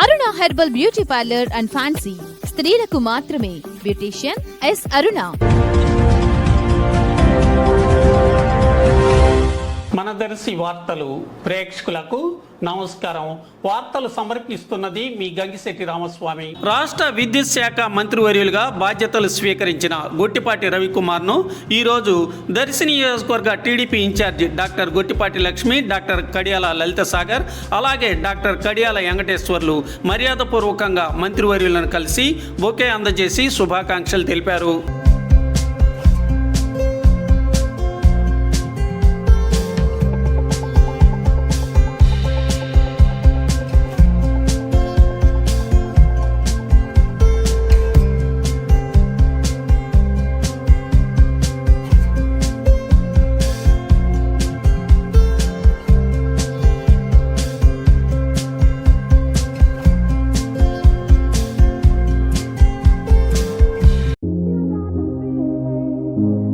Aruna herbal beauty parlour and fancy. స్త్రీలకు మాత్రమే beautician yes అరుణ. అనదర్శి వార్తలు ప్రేక్షకులకు నమస్కారం. వార్తలు సమర్పిస్తున్నది మీ గంగిశెట్టి రామస్వామి. రాష్ట్ర విద్యుత్ శాఖ మంత్రివర్యులుగా బాధ్యతలు స్వీకరించిన గొట్టిపాటి రవికుమార్ను ఈరోజు దర్శి నియోజకవర్గ TDP in charge doctor Gottipati Lakshmi doctor Kadiyala Lalitha Sagar అలాగే డాక్టర్ కడియాల వెంకటేశ్వర్లు మర్యాదపూర్వకంగా మంత్రివర్యులను కలిసి బొకే అందజేసి శుభాకాంక్షలు తెలిపారు. you.